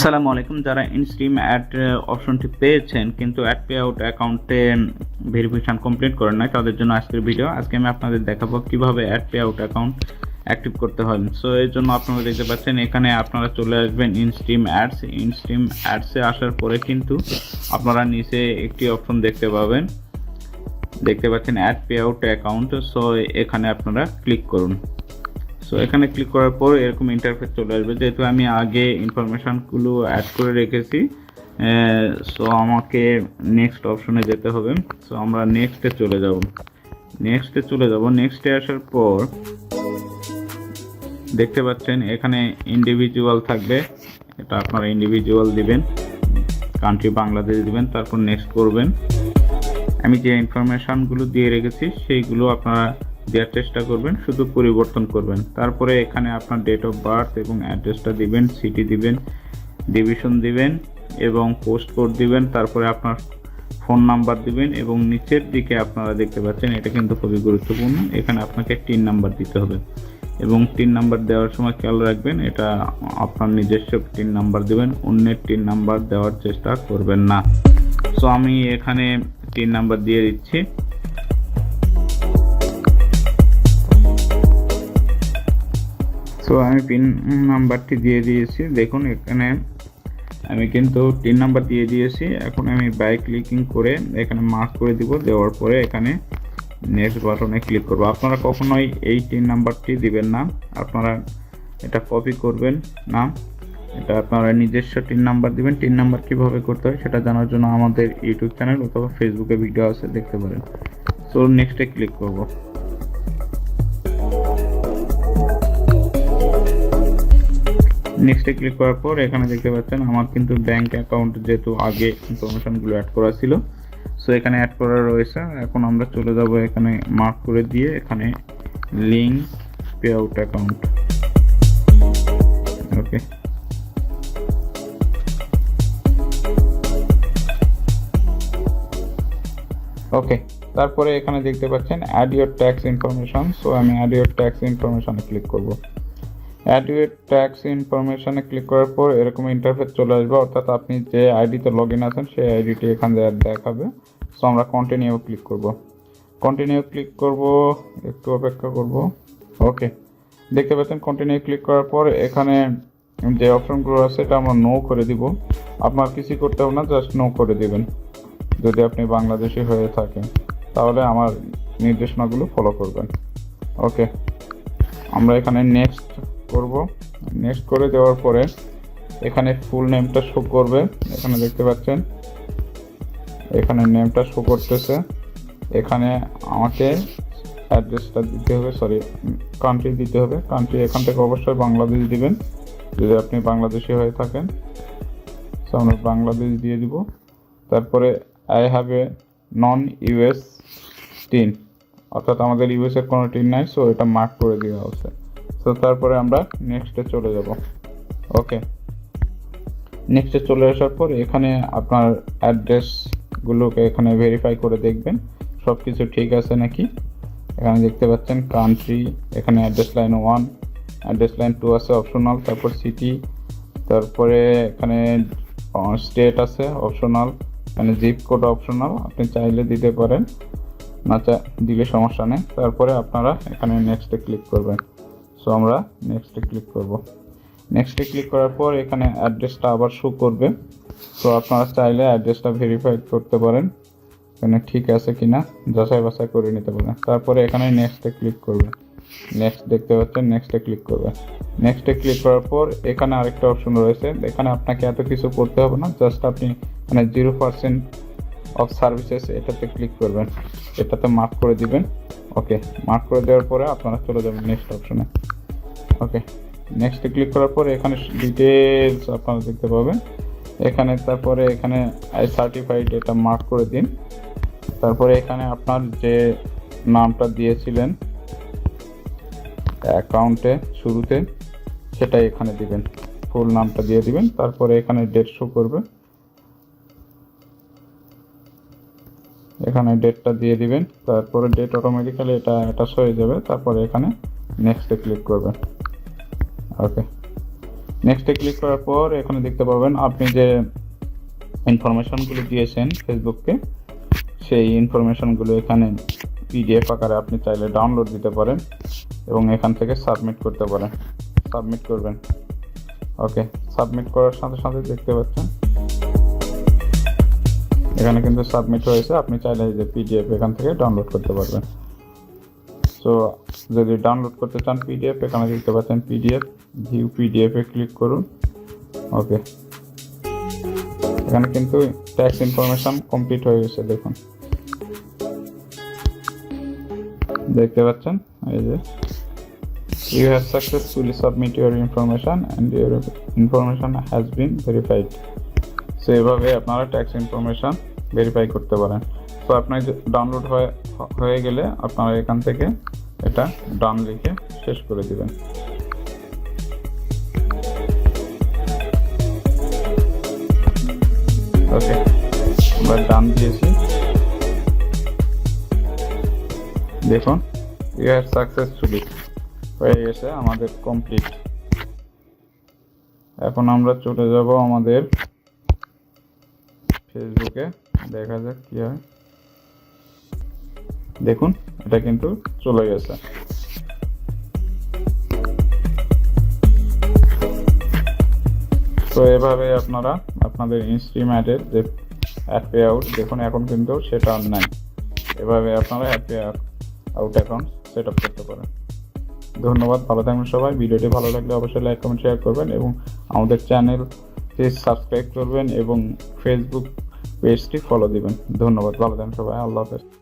আসসালামু আলাইকুম। যারা ইনস্ট্রিম অ্যাড অপশনটি পেয়েছেন, কিন্তু অ্যাড পে আউট অ্যাকাউন্টে ভেরিফিকেশন কমপ্লিট করেন নাই, তাদের জন্য আজকের ভিডিও আজকে আমি আপনাদের দেখাবো কীভাবে add payout account active করতে হয়। সো এর জন্য আপনারা দেখতে পাচ্ছেন, এখানে আপনারা চলে আসবেন ইনস্ট্রিম অ্যাডস ইনস্ট্রিম অ্যাডসে আসার পরে কিন্তু আপনারা নিচে একটি অপশন দেখতে পাবেন। দেখতে পাচ্ছেন add payout account so এখানে আপনারা ক্লিক করুন। সো এখানে ক্লিক করার পর এরকম ইন্টারফেস চলে আসবে। যেহেতু আমি আগে ইনফরমেশানগুলো অ্যাড করে রেখেছি সো আমাকে নেক্সট অপশনে যেতে হবে। সো আমরা নেক্সটে চলে যাব। নেক্সটে চলে যাব। নেক্সটে আসার পর দেখতে পাচ্ছেন, এখানে ইন্ডিভিজুয়াল থাকবে। এটা আপনারা ইন্ডিভিজুয়াল দিবেন কান্ট্রি বাংলাদেশ দিবেন, তারপর নেক্সট করবেন। আমি যে ইনফরমেশানগুলো দিয়ে রেখেছি, সেইগুলো আপনারা দেওয়ার চেষ্টা করবেন, শুধু পরিবর্তন করবেন। তারপরে এখানে আপনার ডেট অফ বার্থ এবং অ্যাড্রেসটা দিবেন সিটি দিবেন ডিভিশন দিবেন এবং পোস্ট কোড দিবেন, তারপরে আপনার ফোন নাম্বার দিবেন এবং নিচের দিকে আপনারা দেখতে পাচ্ছেন, এটা কিন্তু খুবই গুরুত্বপূর্ণ, এখানে আপনাকে টিন নাম্বার দিতে হবে। এবং টিন নাম্বার দেওয়ার সময় খেয়াল রাখবেন, এটা আপনার নিজস্ব টিন নাম্বার দিবেন, অন্যের টিন নাম্বার দেওয়ার চেষ্টা করবেন না। সো আমি এখানে টিন নাম্বার দিয়ে দিচ্ছি। সো আমি পিন নাম্বারটি দিয়ে দিয়েছি। দেখুন, এখানে আমি কিন্তু তিন নাম্বার দিয়ে দিয়েছি। এখন আমি বাই ক্লিকিং করে এখানে মার্ক করে দিব। দেওয়ার পরে এখানে নেক্সট বাটনে ক্লিক করব। আপনারা কখনোই এই তিন নাম্বারটি দিবেন না। আপনারা এটা কপি করবেন না। এটা আপনারা নিজস্ব তিন নাম্বার দিবেন। তিন নাম্বার কীভাবে করতে হয় সেটা জানার জন্য আমাদের ইউটিউব চ্যানেল অথবা ফেসবুকে ভিডিও আছে, দেখতে পারেন। সো নেক্সটে ক্লিক করব। নেক্সটে ক্লিক করার পর এখানে দেখতে পাচ্ছেন আমার কিন্তু ব্যাংক অ্যাকাউন্ট যেহেতু আগে ইনফরমেশনগুলো অ্যাড করা ছিল সো এখানে অ্যাড করা রয়েছে। এখন আমরা চলে যাব এখানে মার্ক করে দিয়ে এখানে link payout account okay okay তারপরে এখানে দেখতে পাচ্ছেন add your tax information so আমি অ্যাড ইউর ট্যাক্স ইনফরমেশনে ক্লিক করব। অ্যাড ইউর ট্যাক্স ইনফরমেশনে ক্লিক করার পর এরকম ইন্টারফেস চলে আসবে। অর্থাৎ আপনি যে আইডিতে লগ ইন আছেন, সেই আইডিটি এখান থেকে দেখাবে। সো আমরা কন্টিনিউ ক্লিক করব। কন্টিনিউ ক্লিক করব, একটু অপেক্ষা করব। ওকে দেখতে পাচ্ছেন কন্টিনিউ ক্লিক করার পর এখানে যে অপশনগুলো আছে এটা আমরা নো করে দিব। আপনার কিছু করতে হবে না জাস্ট নো করে দিবেন। যদি আপনি বাংলাদেশি হয়ে থাকেন, তাহলে আমার নির্দেশনাগুলো ফলো করবেন। ওকে আমরা এখানে নেক্সট করব। নেক্সট করে দেওয়ার পরে এখানে ফুল নেমটা শো করবে। এখানে দেখতে পাচ্ছেন, এখানে নেমটা শো করতেছে। এখানে আমাকে অ্যাড্রেসটা দিতে হবে সরি কান্ট্রি দিতে হবে। কান্ট্রি এখান থেকে অবশ্যই বাংলাদেশ দিবেন। যদি আপনি বাংলাদেশি হয়ে থাকেন সো আমরা বাংলাদেশ দিয়ে দিব। তারপরে I have a non US TIN অর্থাৎ আমাদের ইউএস এর কোনো টিন নাই সো এটা মার্ক করে দেওয়া হচ্ছে। সো তারপরে আমরা নেক্সটে চলে যাব। ওকে নেক্সটে চলে আসার পর এখানে আপনার অ্যাড্রেসগুলোকে এখানে ভেরিফাই করে দেখবেন। সব কিছু ঠিক আছে নাকি? এখানে দেখতে পাচ্ছেন কান্ট্রি এখানে address line one address line two আছে অপশনাল তারপর সিটি তারপরে এখানে স্টেট আছে অপশনাল এখানে জিপ কোড অপশনাল আপনি চাইলে দিতে পারেন। না চা, দিলে সমস্যা নেই। তারপরে আপনারা এখানে নেক্সটে ক্লিক করবেন। সো আমরা নেক্সটে ক্লিক করব। নেক্সটে ক্লিক করার পর এখানে অ্যাড্রেসটা আবার শো করবে। তো আপনারা চাইলে অ্যাড্রেসটা ভেরিফাই করতে পারেন। এখানে ঠিক আছে কিনা, যাচাই বাছাই করে নিতে পারেন। তারপরে এখানে নেক্সটে ক্লিক করবে। নেক্সট দেখতে পাচ্ছেন নেক্সটে ক্লিক করবে। নেক্সটে ক্লিক করার পর এখানে আরেকটা অপশন রয়েছে। এখানে আপনাকে এত কিছু করতে হবে না জাস্ট আপনি মানে জিরো পার্সেন্ট অফ সার্ভিসেস এটাতে ক্লিক করবেন। এটাতে মার্ক করে দিবেন। ওকে মার্ক করে দেওয়ার পরে আপনারা চলে যাবেন নেক্সট অপশনে ওকে নেক্সটে ক্লিক করার পরে এখানে ডিটেলস আপনারা দেখতে পাবেন। এখানে তারপরে এখানে আই সার্টিফাইড এটা মার্ক করে দিন। তারপরে এখানে আপনার যে নামটা দিয়েছিলেন অ্যাকাউন্টে শুরুতে, সেটাই এখানে দিবেন। ফুল নামটা দিয়ে দিবেন। তারপরে এখানে ডেট শো করবে। এখানে ডেটটা দিয়ে দিবেন। তারপরে ডেট অটোমেটিক্যালি এটা অ্যাটাচ হয়ে যাবে। তারপরে এখানে নেক্সটে ক্লিক করবেন। ওকে নেক্সটে ক্লিক করার পর এখানে দেখতে পাবেন আপনি যে ইনফরমেশনগুলো দিয়েছেন ফেসবুককে সেই ইনফরমেশনগুলো এখানে পিডিএফ আকারে আপনি চাইলে ডাউনলোড দিতে পারেন এবং এখান থেকে সাবমিট করতে পারেন। সাবমিট করবেন। ওকে সাবমিট করার সাথে সাথে দেখতে পাচ্ছেন এখানে কিন্তু সাবমিট হয়েছে। আপনি চাইলে যে পিডিএফ এখান থেকে ডাউনলোড করতে পারবেন। সো যদি ডাউনলোড করতে চান পিডিএফ এখানে দেখতে পাচ্ছেন পিডিএফ ভিউ পিডিএফ এ ক্লিক করুন। ওকে এখানে কিন্তু ট্যাক্স ইনফরমেশন কমপ্লিট হয়ে গেছে, দেখুন। দেখতে পাচ্ছেন? এই যে। You have successfully submit your information and your information has been verified so এভাবে আপনারা ট্যাক্স ইনফরমেশন ভেরিফাই করতে পারেন। তো আপনার ডাউনলোড হয়ে হয়ে গেলে আপনারা এখান থেকে এটা ডান লিখে শেষ করে দিবেন। ওকে আমরা ডান দিয়েছি। দেখুন ইয়ার সাকসেসফুলি হয়ে গেছে আমাদের কমপ্লিট এখন আমরা চলে যাব আমাদের ফেসবুকে দেখা যাক কি হয়। দেখুন, এটা কিন্তু চলে গেছে। তো এভাবে আপনারা আপনাদের ইনস্ট্রিমেন্টের যে অ্যাড পে আউট দেখুন, এখন কিন্তু সেটা আর নাই। এভাবে আপনারা add payout account set up করতে পারেন। ধন্যবাদ, ভালো থাকবেন সবাই। ভিডিওটি ভালো লাগলে অবশ্যই লাইক কমেন্ট শেয়ার করবেন এবং আমাদের চ্যানেলটি সাবস্ক্রাইব করবেন এবং ফেসবুক পেজটি ফলো দিবেন। ধন্যবাদ, ভালো থাকবেন সবাই। আল্লাহ হাফেজ।